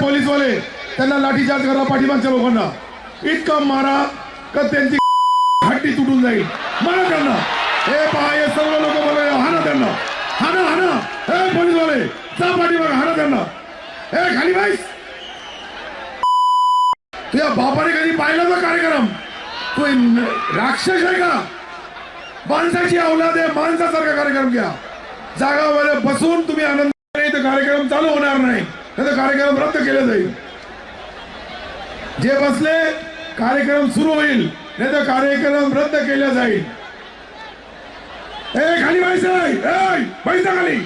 पोलीसवाले त्यांना लाठीचार्ज करा पाठीमागच्या लोकांना. इतका मारा का त्यांची हट्टी तुटून जाईल. मारा त्यांना. हे पहा हे सर्व लोक बोला हाना त्यांना. हाना हाना. हे पोलीसवाले जा पाठीमाग हाना त्यांना. हे खाली बाईस तुझ्या बापाने कधी पाहिला तो कार्यक्रम? तू राक्षस आहे का? माणसाची औलाद आहे माणसासारखा कार्यक्रम घ्या. जागावर बसून तुम्ही आनंद तर कार्यक्रम चालू होणार नाही. नाही तर कार्यक्रम रद्द केला जाईल. जे बसले कार्यक्रम सुरू होईल नाही तर कार्यक्रम रद्द केला जाईल. ए खाली व्हायचं पैसा खाली!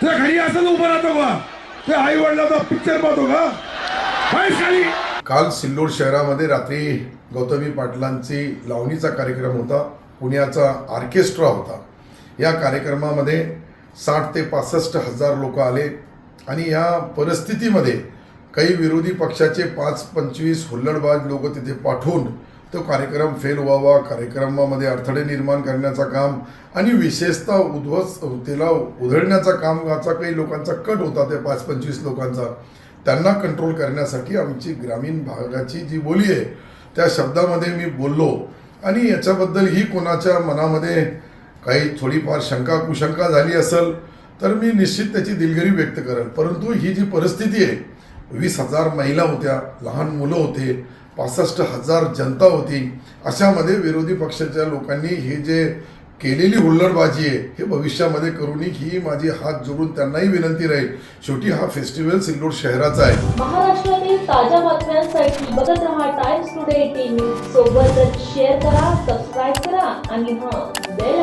तुझ्या खाली असं उभं राहतो का? ते आई वडिलाचा पिक्चर पाहतो का? खाली! काल सिल्लोड शहरामध्ये रात्री गौतमी पाटलांची लावणीचा कार्यक्रम होता. पुण्याचा ऑर्केस्ट्रा होता. या कार्यक्रमामध्ये साठ ते पासष्ट हजार लोक आले आणि या परिस्थितीमध्ये काही विरोधी पक्षाचे पाच पंचवीस हुल्लडबाज लोक तिथे पाठवून तो कार्यक्रम फेल व्हावा कार्यक्रमामध्ये अडथळे निर्माण करण्याचं काम आणि विशेषतः उद्ध्वस्त त्याला उधळण्याचा कामाचा काही लोकांचा कट होता त्या पाच पंचवीस लोकांचा. त्यांना कंट्रोल करण्यासाठी आमची ग्रामीण भागाची जी बोली आहे त्या शब्दामध्ये मी बोललो. आणि याच्याबद्दल ही कोणाच्या मनामध्ये काही थोडीफार शंका कुशंका झाली असेल तर मी निश्चित त्याची दिलगिरी व्यक्त करेन. परंतु ही जी परिस्थिती आहे वीस हजार महिला होत्या लहान मुलं होते पासष्ट हजार जनता होती अशामध्ये विरोधी पक्षाच्या लोकांनी हे जे केलेली हुल्लडबाजी आहे हे भविष्यामध्ये करून ही माझी हात जोडून त्यांनाही विनंती राहील. शेवटी हा फेस्टिवल सिल्लोड शहराचा आहे. महाराष्ट्रातील ताज्या बातम्यांसाठी बघत रहा टाइम्स टुडे टीव्ही सोबतच शेअर करा सबस्क्राईब करा आणि हा बेल